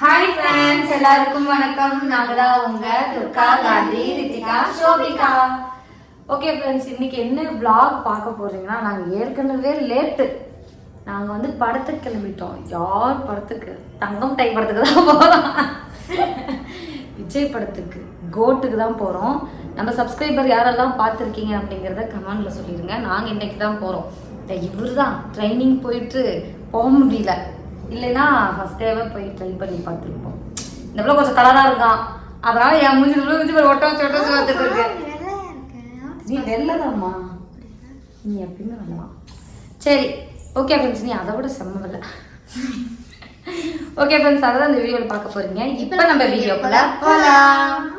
Hi friends எல்லாருக்கும் வணக்கம். நாங்க தான் உங்க துர்கா காந்தி ரித்திகா ஷோபிகா ஓகே ஃப்ரெண்ட்ஸ் இன்னைக்கு என்ன vlog பார்க்க போறீங்கன்னா நாங்க ஏற்கனவே லேட்டு நாங்க வந்து படத்துக்கு கிளம்பிட்டோம். யார் படத்துக்கு? தங்கம் டை படத்துக்கு தான் போறோம். விஜய் படத்துக்கு கோட்டுக்கு தான் போறோம். நம்ம சப்ஸ்கிரைபர் யாரெல்லாம் பார்த்துருக்கீங்க அப்படிங்கிறத கமெண்ட்ல சொல்லிடுங்க நாங்கள் இன்னைக்கு தான் போகிறோம் இவர் தான் ட்ரைனிங் போயிட்டு போக முடியல. இல்லைன்னா ஃபர்ஸ்ட் டேவே போய் ட்ரை பண்ணி பார்த்துருப்போம். இந்த பிள்ளை கொஞ்சம் கலராக இருக்கான். அதனால என் மூஞ்சி பிள்ளை மூஞ்சி ஒட்ட வச்சு ஒட்ட வச்சு பார்த்துட்டு இருக்கு. நீ வெள்ளதாம்மா. நீ எப்பயுமே வெள்ளலாம் சரி ஓகே ஃப்ரெண்ட்ஸ் நீ அதை விட செம்ம வெள்ள. ஓகே ஃப்ரெண்ட்ஸ் அதை தான் இந்த வீடியோவில் பார்க்க போறீங்க. இப்போ நம்ம வீடியோக்குள்ள போகலாம்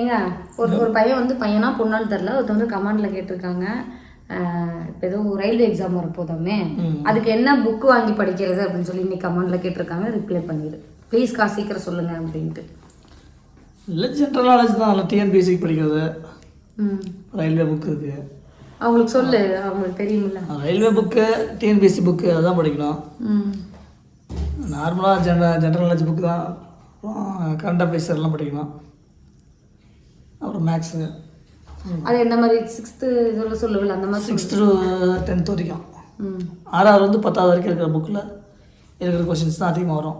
ஏங்க ஒரு ஒரு பையன் வந்து பையனா பொண்ணான்னு தெரில ஒருத்தர் வந்து கமெண்ட்ல கேட்டிருக்காங்க. இப்போ ஏதோ ரயில்வே எக்ஸாம் வரப்போதாமே அதுக்கு என்ன புக் வாங்கி படிக்கிறது அப்படின்னு சொல்லி இன்னைக்கு கமெண்ட்ல கேட்டிருக்காங்க. ரிப்ளை பண்ணிடு. ப்ளீஸ் கா சீக்கிரம் சொல்லுங்க அப்படின்ட்டு. இல்லை ஜென்ரல் நாலேஜ் தான். டிஎன்பிஎஸ்சி படிக்கிறது. ம். ரயில்வே புக் இருக்கு. அவங்களுக்கு சொல்லு அவங்களுக்கு தெரியுமில்ல ரயில்வே புக்கு டிஎன்பிஎஸ்சி புக்கு அதான் படிக்கணும். ம். நார்மலாக ஜென்ரல் ஜென்ரல் நாலேஜ் புக்கு தான். கரண்ட் அஃபேர்ஸ் எல்லாம் படிக்கணும். அப்புறம் மேக்ஸு அது எந்த மாதிரி சிக்ஸ்த்து இதில் சொல்லுவில்ல அந்த மாதிரி சிக்ஸ்த் டு டென்த் வரைக்கும். ஆறாவது வந்து பத்தாவது வரைக்கும் இருக்கிற புக்கில் இருக்கிற கொஷின்ஸ் தான் அதிகமாக வரும்.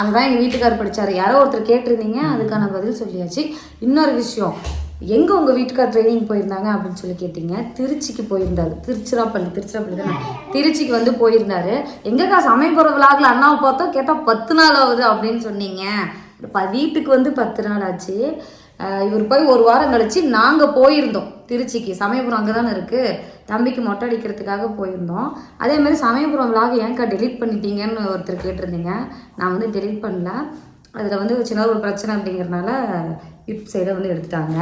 அதுதான் எங்கள் வீட்டுக்காரர் படிச்சாரு. யாரோ ஒருத்தர் கேட்டிருந்தீங்க அதுக்கான பதில் சொல்லியாச்சு. இன்னொரு விஷயம் எங்கே உங்கள் வீட்டுக்கார் ட்ரைனிங் போயிருந்தாங்க அப்படின்னு சொல்லி கேட்டீங்க திருச்சிக்கு போயிருந்தாரு. திருச்சிராப்பள்ளி திருச்சிராப்பள்ளி தானே? திருச்சிக்கு வந்து போயிருந்தாரு. எங்கக்கா சமயபுர விழாவில் அண்ணாவை பார்த்தோம் கேட்டால் பத்து நாள் ஆகுது அப்படின்னு சொன்னீங்க. வீட்டுக்கு வந்து பத்து நாள் ஆச்சு. இவர் போய் ஒரு வாரம் கழிச்சு நாங்கள் போயிருந்தோம் திருச்சிக்கு. சமயபுரம் அங்கே தானே இருக்குது தம்பிக்கு மொட்டை அடிக்கிறதுக்காக போயிருந்தோம். அதே மாதிரி சமயபுரம் விலாக ஏன்க்கா டெலீட் பண்ணிட்டீங்கன்னு ஒருத்தர் கேட்டிருந்தீங்க. நான் வந்து டெலீட் பண்ணல. அதில் வந்து ஒரு சின்ன ஒரு பிரச்சனை அப்படிங்கிறனால யூடியூப் சைடை வந்து எடுத்துட்டாங்க.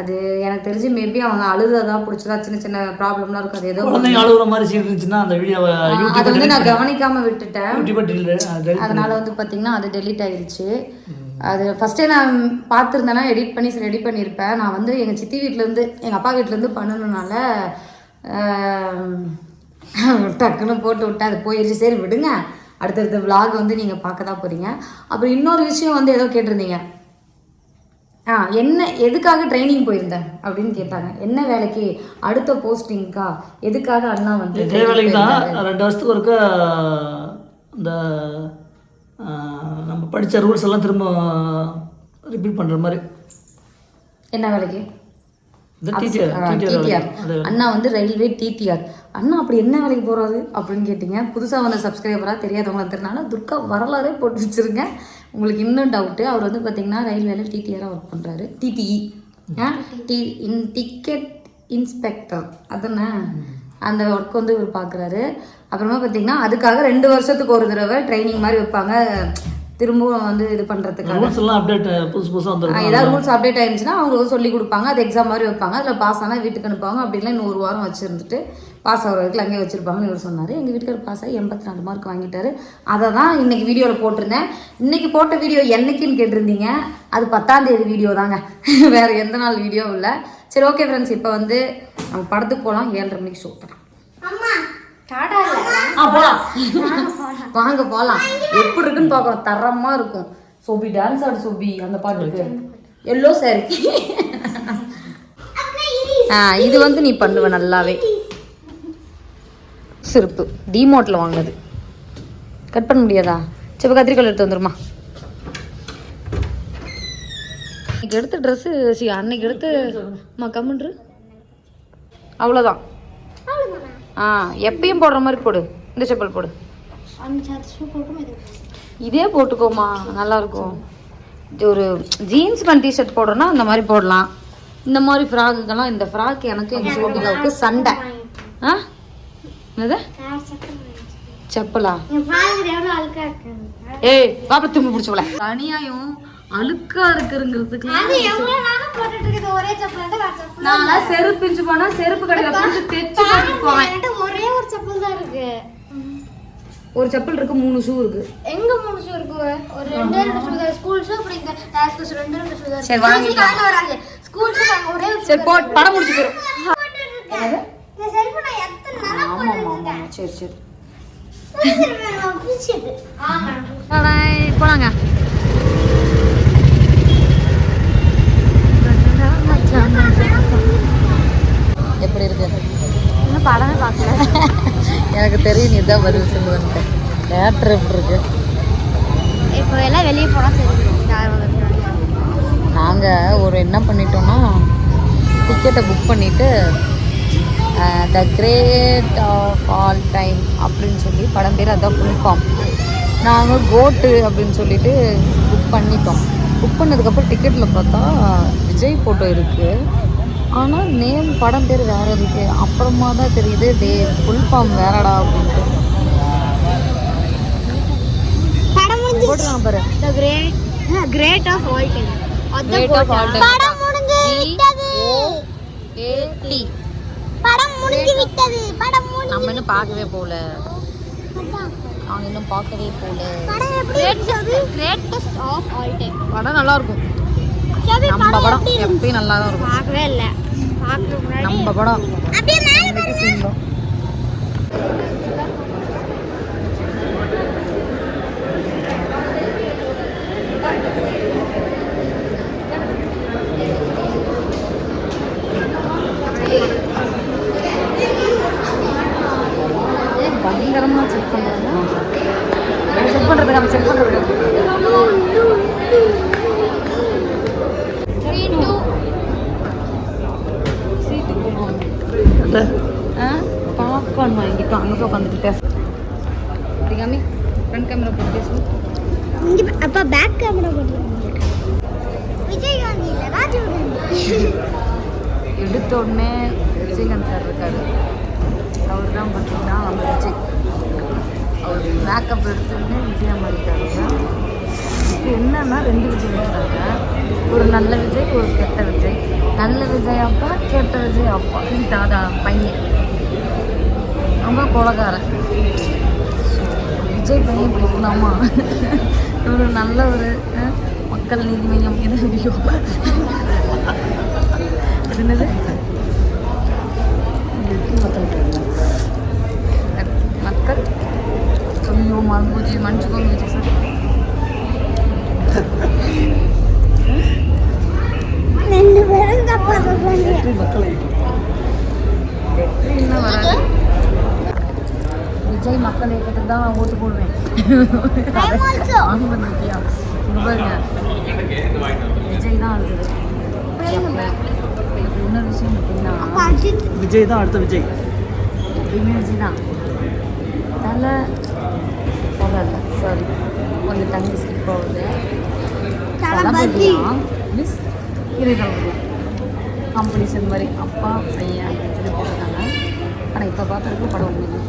அது எனக்கு தெரிஞ்சு மேபி அவங்க அழுததா பிடிச்சதா சின்ன சின்ன ப்ராப்ளம்லாம் இருக்கும். அது ஏதோ அழுகுற மாதிரி சீன் இருந்துச்சுன்னா அந்த வீடியோவை அதை வந்து நான் கவனிக்காமல் விட்டுட்டேன். அதனால வந்து பார்த்தீங்கன்னா அது டெலீட் ஆயிடுச்சு அது ஃபஸ்ட்டே நான் பார்த்துருந்தேன்னா எடிட் பண்ணி சரி ரெடி பண்ணியிருப்பேன். நான் வந்து எங்கள் சித்தி வீட்டிலேருந்து எங்கள் அப்பா வீட்டிலேருந்து பண்ணணுனால டக்குன்னு போட்டு விட்டு அது போயிடுச்சு சரி விடுங்க. அடுத்தடுத்த vlog வந்து நீங்கள் பார்க்க தான் போகிறீங்க அப்புறம் இன்னொரு விஷயம் வந்து ஏதோ கேட்டிருந்தீங்க. ஆ என்ன எதுக்காக ட்ரைனிங் போயிருந்தேன் அப்படின்னு கேட்டாங்க. என்ன வேலைக்கு? அடுத்த போஸ்டிங்க்கா எதுக்காக அண்ணா வந்து இதே வேலைக்கு தான் ரெண்டு வருஷத்துக்கு ஒருக்க இந்த நம்ம படித்த ரூல்ஸ் எல்லாம் திரும்ப ரிப்பீட் பண்ணுற மாதிரி. என்ன வேலைக்கு? அண்ணா வந்து ரயில்வே டிடிஆர் அண்ணா அப்படி என்ன வேலைக்கு போறாரு அப்படின்னு கேட்டீங்க. புதுசாக வந்த சப்ஸ்கிரைபராக தெரியாதவங்களா தெரினால துர்கா வரலாறே போட்டு வச்சிருங்க. உங்களுக்கு இன்னும் டவுட்டு அவர் வந்து பார்த்தீங்கன்னா ரயில்வேல டிடிஆராக ஒர்க் பண்ணுறாரு TTE T in ticket inspector அதானே? அந்த ஒர்க் வந்து இவர் பார்க்குறாரு அப்புறமா பார்த்தீங்கன்னா அதுக்காக ரெண்டு வருஷத்துக்கு ஒரு தடவை ட்ரைனிங் மாதிரி வைப்பாங்க. திரும்பவும் வந்து இது பண்ணுறதுக்காக ரூல்ஸ் எல்லாம் அப்டேட் புதுசு புதுசாக வந்துருக்கும் ஏதாவது ரூல்ஸ் அப்டேட் ஆயிருந்துச்சுன்னா அவங்களுக்கு சொல்லி கொடுப்பாங்க. அது எக்ஸாம் மாதிரி வைப்பாங்க. அதில் பாஸ் ஆனால் வீட்டுக்கு அனுப்புவாங்க. அப்படிலாம் இன்னும் ஒரு வாரம் வச்சுருந்துட்டு பாஸ் ஆகிற வரைக்கும் அங்கேயே வச்சிருப்பாங்கன்னு இவர் சொன்னார். எங்கள் வீட்டுக்காரர் பாஸ் ஆகி எண்பத்தி நாலு மார்க் வாங்கிட்டாரு. அதை தான் இன்னைக்கு வீடியோவில் போட்டிருந்தேன். இன்னைக்கு போட்ட வீடியோ என்னைக்குன்னு கேட்டிருந்தீங்க? அது பத்தாம் தேதி வீடியோ தாங்க. வேற எந்த நாள் வீடியோ இல்லை. சரி ஓகே ஃப்ரெண்ட்ஸ் இப்போ வந்து நம்ம படத்துக்கு போகலாம் ஏழரை மணிக்கு ஷோ ஆ போலாம். வாங்க போலாம். எப்படி இருக்குன்னு பார்க்கலாம். தரமா இருக்கும். சோபி டான்ஸ் ஆடு சோபி அந்த பாட்டுக்கு. எல்லோ சாரி ஆ இது வந்து நீ பண்ணுவ நல்லாவே. சிறப்பு. டிமோட்டில் வாங்கினது. கட் பண்ண முடியாதா? சரி கத்திரிக்கோல் எடுத்து வந்துருமா? இன்னைக்கு எடுத்த ட்ரெஸ்ஸு சி அன்னைக்கு எடுத்து அம்மா கம்முன்று. அவ்வளோதான் ஆ எப்பயும் போடுற மாதிரி போடு. இந்த செப்பல் போடு. இதே போட்டுக்கோமா நல்லா இருக்கும். இது ஒரு ஜீன்ஸ் பேண்ட் டிஷர்ட் போடுறோன்னா அந்த மாதிரி போடலாம். இந்த மாதிரி ஃப்ராக்குக்கெல்லாம் இந்த ஃப்ராக் எனக்கு எங்கள் சோபிகாவுக்கு சண்டை. ஆ? என்னது? செப்பலா? ஏய் பாப்பா தும்பி பிடிச்சவள அநியாயம் அழுக்கா இருக்குங்கிறதுக்கு நான் செருப்பு பிஞ்சு போனா செருப்பு கடையில போட்டு தைச்சு போட்டுட்டு ஒரே ஒரு செப்பல் தான் இருக்கு. ஒரு செப்பல் இருக்கு மூணு ஷூ இருக்கு. எங்க மூணு ஷூ இருக்கு? ஒரு ரெண்டே ரெண்டு ஷூ தான். ஸ்கூல் ஷூ அப்படி இந்த டாஸ்க் ஷூ ரெண்டு ரெண்டு ஷூ தான் சரி. வாங்க வராது ஸ்கூல் ஷூ வாங்க ஒரே ஒரு சரி போ படம் முடிச்சு இந்த செருப்பு நான் எத்தனை நாளா ஆமா ஆமா சரி சரி. போலாங்க எப்படி இருக்கு இன்னும் படமே பார்க்கல எனக்கு தெரியும் நீ தான் பதில் சொல்லுவேன்ட்டு தேட்டர் எப்படி இருக்கு? இப்போ எல்லாம் வெளியே போனால் சரி. நாங்கள் ஒரு என்ன பண்ணிட்டோம்னா டிக்கெட்டை புக் பண்ணிவிட்டு the great of all time அப்படின்னு சொல்லி படம் பேர் அதான் ஃபுல் ஃபார்ம் நாங்கள் கோட்டு அப்படின்னு சொல்லிட்டு புக் பண்ணிட்டோம். புக் பண்ணதுக்கப்புறம் டிக்கெட்டில் பார்த்தா விஜய் ஃபோட்டோ இருக்குது ஆனால் நேம் படம் பேர் வேறு இருக்குது அப்புறமா தான் தெரியுது டே ஃபுல் ஃபார்ம் வேறடா அப்படின்ட்டு. போட்டுருக்காங்க பாரு. The great great of all time Great of all time. படம் முடிஞ்சு விட்டது. ஏடி படம் முடிஞ்சு விட்டது. படம் முடிஞ்சு நம்ம இன்னும் பார்க்கவே போகல. நாங்கள் இன்னும் பார்க்கவே போகல. படம் எப்படி கிரேட்டஸ்ட் ஆஃப் ஆல் டைம் படம் நல்லா இருக்கும். நம்ம படம் எப்பயும் நல்லா தான் இருக்கும். பார்க்கவே இல்ல. நம்ம படம் பயங்கரமாக செக் பண்ணுறதுக்கு நம்ம செக் பண்ணுறதுக்கு த்ரீ டூ சீட்டுக்கு போகணும் பாப்கார்ன் போய் உட்காந்துட்டு பேச அப்படி காமி ஃப்ரண்ட் கேமரா போட்டு பேசுவோம். இங்க அப்பா பேக் கேமரா போட்டுருக்காங்க விஜய் காந்தி இல்ல ராஜீவ் காந்தி எடுத்த உடனே விஜயகாந்த் சார் இருக்காரு. அவர் தான் பார்த்தீங்கன்னா நம்ம விஜய் அவர் மேக்கப் எடுத்த உடனே விஜயா மாறிட்டாருங்க இப்போ என்னன்னா ரெண்டு விஜய் இருக்காங்க. ஒரு நல்ல விஜய் ஒரு கெட்ட விஜய். நல்ல விஜய் அப்பா கெட்ட விஜய் அப்பா. தாதா பையன். ரொம்ப கொலகாரன் விஜய் பையன் இப்படி இருக்கலாமா? ஒரு நல்ல ஒரு அஹ், மக்கள் நீதி மையம் எது ஐயோ. அது என்னது? மக்கள்? ஐயோ மறுபூஜை மன்னிச்சுக்கோங்க விஜய் சார். ரெண்டு பேரும் தப்பா சொல்றாங்க மக்களை விஜய் மக்கள் இயக்கத்துக்கு தான் நான் ஓட்டு போடுவேன். இங்க பாருங்க விஜய் தான் இப்போ இன்னொரு விஷயம் அஜித் விஜய் தான் அடுத்த விஜய். எப்பயுமே விஜய் தான். தலை தலை இல்லை சாரி கொஞ்சம் டங்கு ஸ்லிப் ஆகுது. தளபதி. மிஸ் தளபதி காம்படிஷன் மாதிரி அப்பா பையன் அப்படின்னு போட்டிருக்காங்க. ஆனால் இப்போ பார்த்துருக்கு படம் ஒன்று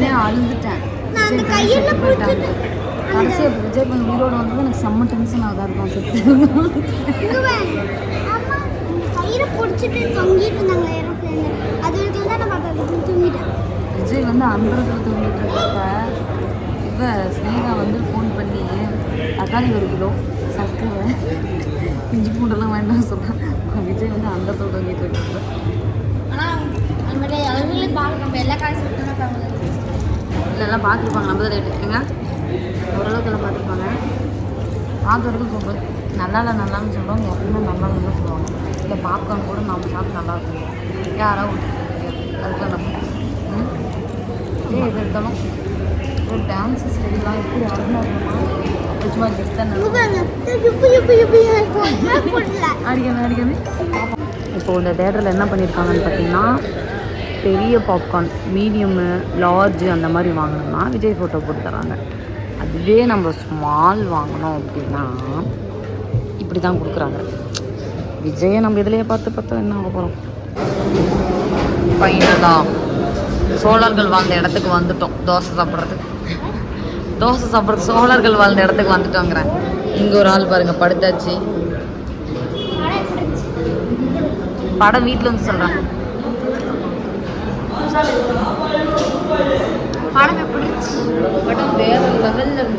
நான் அழுந்துட்டேன் அந்த விஜய் பண்ண உயிரோட வந்தது எனக்கு செம்ம டென்ஷன் ஆகுதா இருக்கும் செத்து கயிறு பிடிச்சிட்டு தொங்கிட்டு இருந்தாங்க ஏரோப்ளேன்ல அது வரைக்கும் தான் நான் பார்த்தேன் தூங்கிட்டேன். விஜய் வந்து அந்தரத்தில் தூங்கிட்டு இருக்கப்ப இவ ஸ்னேகா வந்து ஃபோன் பண்ணி தக்காளி ஒரு கிலோ? சர்க்கரை இஞ்சி பூண்டெல்லாம் வேண்டாம் சொல்கிறேன் விஜய் வந்து அந்தரத்தில் தூங்கிட்டு இருக்கப்ப ஆனால் அந்த மாதிரி அவங்களே பார்க்க நம்ம எல்லா காசும் இல்லைல்லாம் பார்த்துருப்பாங்க. நம்ம தான் எடுத்துக்கங்க. ஓரளவுக்கு எல்லாம் பார்த்துருப்பாங்க. பார்த்த வரைக்கும் சூப்பர் நல்லா இல்லை நல்லான்னு சொல்லுவாங்க எப்பவுமே நல்லா இல்லைன்னு சொல்லுவாங்க. இல்லை பாப்கார்ன் கூட நம்ம சாப்பிட்டு நல்லா இருக்கும் யாராவது அதுக்கெல்லாம் நம்ம இதே எது எடுத்தாலும் ஒரு டான்ஸ் ஸ்டைல்லாம் எப்படி அருமையாக இருக்குமா? சும்மா கெத்தான் அடிக்கணும் அடிக்கணும். இப்போ இந்த தேட்டரில் என்ன பண்ணியிருக்காங்கன்னு பார்த்தீங்கன்னா பெரிய பாப்கார்ன் மீடியமு லார்ஜ் அந்த மாதிரி வாங்கினோம்னா விஜய் ஃபோட்டோ போட்டு தராங்க. அதுவே நம்ம ஸ்மால் வாங்கினோம் அப்படின்னா இப்படி தான் கொடுக்குறாங்க. விஜயை நம்ம இதிலேயே பார்த்து பார்த்தா என்ன ஆக போகிறோம் ஃபைனலாக சோழர்கள் வாழ்ந்த இடத்துக்கு வந்துட்டோம். தோசை சாப்பிட்றதுக்கு. தோசை சாப்பிட்றது சோழர்கள் வாழ்ந்த இடத்துக்கு வந்துட்டோங்கிறேன். இங்கே ஒரு ஆள் பாருங்க படுத்தாச்சு. படம் வீட்டில் வந்து சொல்கிறேன் படம் எப்படி படம் வேற லெவலில்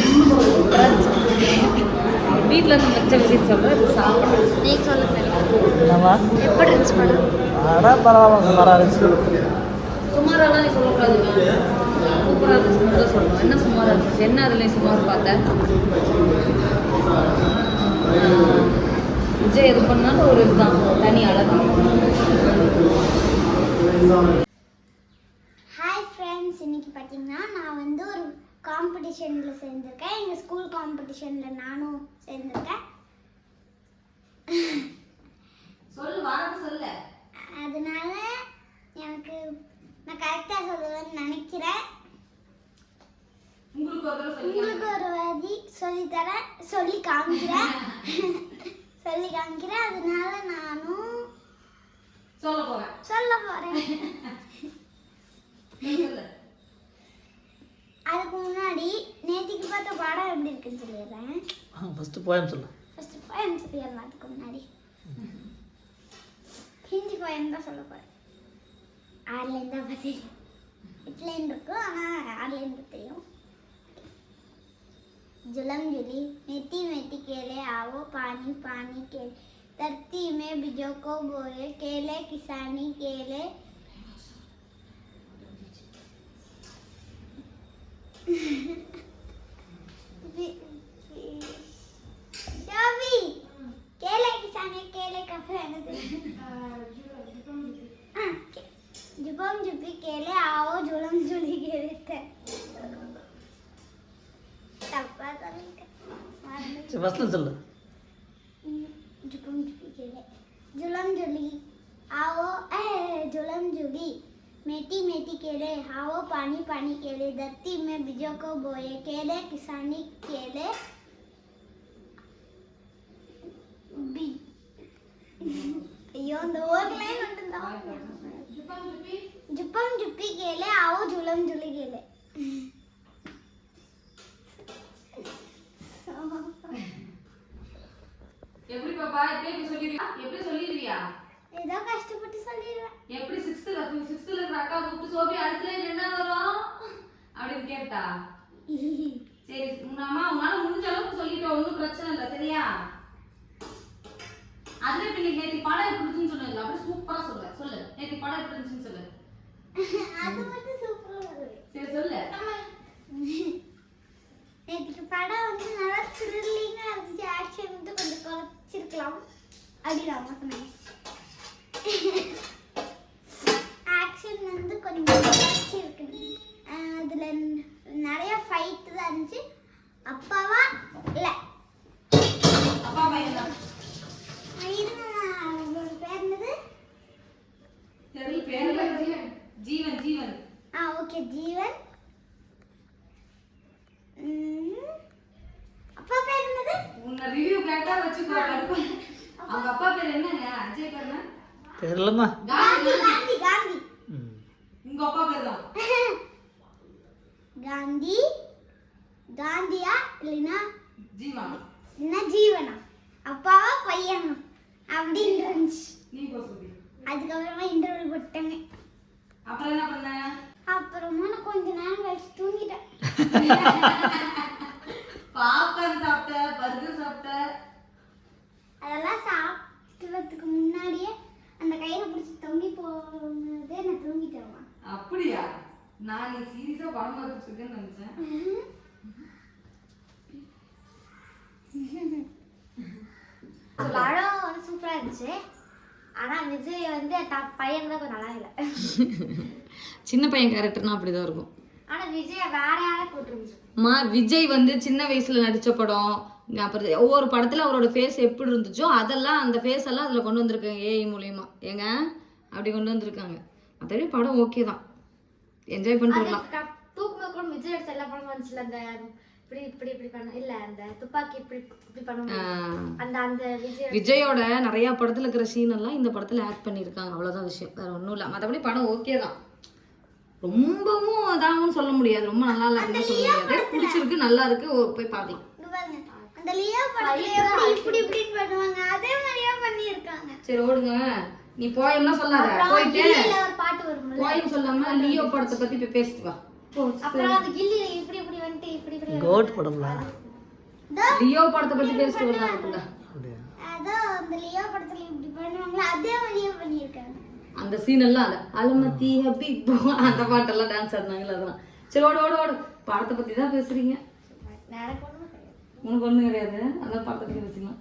வீட்டில் இருந்து வச்ச விஷயம் சொல்கிறேன் சாப்பிட்றேன் நீ சொல்லுங்க எப்படி இருந்துச்சு படம்? பரவாயில்ல சுமாராக இருந்துச்சு. சுமாரெல்லாம் நீ சொல்லக்கூடாதுங்க. சூப்பராக இருந்துச்சு மட்டும் தான் சொல்லணும் என்ன சுமாராக இருந்துச்சு என்ன அதுலேயும் சுமார் பார்த்தேன் விஜய் எது பண்ணாலும் ஒரு இதுதான் தனி அழகாக ஹாய் ஃப்ரெண்ட்ஸ் இன்னைக்கு பார்த்தீங்கன்னா நான் வந்து ஒரு காம்படிஷனில் சேர்ந்திருக்கேன். எங்கள் ஸ்கூல் காம்படிஷனில் நானும் சேர்ந்து சொல்லு வாரது சொல்லு அதனால எனக்கு நான் கரெக்டாக சொல்லுவேன்னு நினைக்கிறேன் உங்களுக்கு ஒரு தடவை சொல்லி உங்களுக்கு ஒரு வாதி சொல்லித்தரேன் சொல்லி காமிக்கிறேன் சொல்லி காமிக்கிறேன் அதனால நானும் சொல்ல போகிறேன் சொல்ல சொல்லு. அதுக்கு முன்னாடி நேத்திக்கு பார்த்த படம் எப்படி இருக்குன்னு சொல்லிடுறேன். ஃபஸ்ட்டு போயம் சொல்லு. ஃபர்ஸ்ட் போயம் சொல்லிடலாம் அதுக்கு முன்னாடி. ஹிந்தி போயம் தான் சொல்ல போகிறேன் ஆறுலேருந்து தான் தெரியும் எட்டுலேருந்து இருக்கும் ஆனால் ஆறுலேருந்து தெரியும். जुलम जुली। मेथी मेथी केले आवो पानी पानी केले। धरती में बीजों को बोए, केले किसानी केले। बी- बसलं चाललं जुलम जुली आओ ए जुलम जुली मेटी मेटी केले. हाओ पानी पाणी केले. धरती में बीजों को बोए केले किसानी केले. जुपम जुपी ಹೋಗ್ಲೇನು ಜುಪ್ಪಂ ಜುಪ್ಪಿ ಕೇಲೆ ಅವು ಜುಲಂ ಜುಲಿಗೇಲೆ எப்படி பாப்பா? எப்படி சொல்லிடுவியா? எப்படி சொல்லிடுவியா? ஏதோ கஷ்டப்பட்டு சொல்லிடுவேன். எப்படி சிக்ஸ்த்துல சிக்ஸ்த்துல இருக்கிற அக்கா கூப்பிட்டு சோபி அடுத்த line என்ன வரும்? அப்படின்னு கேட்டா. சரி உங்க அம்மா உன்னால முடிஞ்ச அளவுக்கு சொல்லிட்டோம் ஒன்றும் பிரச்சனை இல்லை சரியா? அதுல இப்ப நீ நேற்று படம் எப்படி இருந்துச்சுன்னு சொன்னல அப்படியே சூப்பரா சொல்ல சொல்லு. நேற்று படம் எப்படி இருந்துச்சுன்னு சொல்லு. அது மட்டும் சூப்பரா வருது சரி சொல்லு. நேற்றுக்கு படம் வந்து நல்லா த்ரில்லிங்காக இருந்துச்சு. ஆக்ஷன் வந்து கொஞ்சம் குறைச்சிருக்கலாம். அப்படின்னு அம்மா ஆக்ஷன் வந்து கொஞ்சம் குறைச்சிருக்கு அதில் நிறையா ஃபைட்டு தான் இருந்துச்சு. அப்பாவா இல்லை அப்பா பையன் தான் அவரோட பேர் என்னது தெரியல பேர் ஜீவன் ஜீவன் ஆ ஓகே ஜீவன் ம், அப்பா பேர் என்னது உன்னை ரிவ்யூ கேட்டா வச்சுக்கோ கடுப்பு. அவங்க அப்பா பேர் என்னங்க அஜய் பேர் என்ன காந்தி காந்தி காந்தி. ம். உங்க அப்பா பேர் தான் காந்தி காந்தியா இல்லைன்னா ஜீவா என்ன ஜீவனா? அப்பாவா பையனா? அப்படின்னு இருந்துச்சு அதுக்கப்புறமா இன்டர்வல் போட்டாங்க அப்புறம் என்ன பண்ண? அப்புறமா நான் கொஞ்ச நேரம் கழிச்சு தூங்கிட்டேன். பாப்கார்ன் சாப்பிட்ட பர்கர் சாப்பிட்ட. அதெல்லாம் சாப்பிட்றதுக்கு முன்னாடியே அந்த கையில பிடிச்சி தொங்கி போனதே நான் தூங்கிட்டேன் அப்படியா? நான் நீ சீரியஸா படம் பார்த்துட்டு இருக்கேன்னு நினைச்சேன். படம் வந்து சூப்பரா இருந்துச்சு. ஆனா விஜய் வந்து த- பையன் தான் கொஞ்சம் நல்லா இல்லை. சின்ன பையன் கேரக்டர்னா அப்படிதான் இருக்கும். ஆனா விஜய வேற யாரை போட்டுருந்துச்சு. மா விஜய் வந்து சின்ன வயசுல நடிச்ச படம் அப்புறம் ஒவ்வொரு படத்துல அவரோட ஃபேஸ் எப்படி இருந்துச்சோ அதெல்லாம் அந்த ஃபேஸ் எல்லாம் அதுல கொண்டு வந்திருக்காங்க ஏஐ மூலியமா. ஏங்க? அப்படி கொண்டு வந்திருக்காங்க. மற்றபடி படம் ஓகே தான். என்ஜாய் தூக்கும்போது கூட விஜய் எல்லா படமும் வந்துச்சுல அந்த இப்படி இப்படி இப்படி பண்ண இல்ல அந்த துப்பாக்கி இப்படி இப்படி பண்ணுவோம் ஆஹ் அந்த அந்த விஜய் விஜயோட நிறைய படத்துல இருக்கிற சீன் எல்லாம் இந்த படத்துல ஆட் பண்ணியிருக்காங்க. அவ்வளவுதான் விஷயம். வேற ஒன்றும் இல்லை. மற்றபடி படம் ஓகே தான். ரொம்பவும் இதாகவும் சொல்ல முடியாது. ரொம்ப நல்லா இல்லை சொல்ல முடியாது. பிடிச்சிருக்கு நல்லா இருக்கு. போய் பாருங்க. அந்த லியோ படத்துல எப்படி இப்படி இப்படி பண்ணுவாங்க அதே மாதிரியே பண்ணியிருக்காங்க. சரி ஓடுங்க. நீ போயம்லாம் சொல்லாத. போயிட்டு ஒரு பாட்டு வரும்ல. போயம் சொல்லாம லியோ படத்தை பத்தி போய் பேசிட்டு வா. அப்புறம் அந்த கில்லியில இப்படி இப்படி வந்துட்டு இப்படி இப்படி கோட் படம்ல. லியோ படத்தை பத்தி பேசிட்டு வருவாங்க அதுக்குள்ள. அப்படியா? அதோ அந்த லியோ படத்துல இப்படி பண்ணுவாங்களா அதே மாதிரியே பண்ணியிருக்காங்க. அந்த சீன் எல்லாம் இல்ல அலுமதி ஹபி போ அந்த பாட்டெல்லாம் டான்ஸ் ஆடினாங்கல்ல அதெல்லாம். சரி ஓடு ஓடு ஓடு. படத்தை பத்தி தான் பேசுறீங்க. நடக்கணும். உனக்கு ஒன்றும் கிடையாது. அதான் படத்தை வச்சுக்கலாம்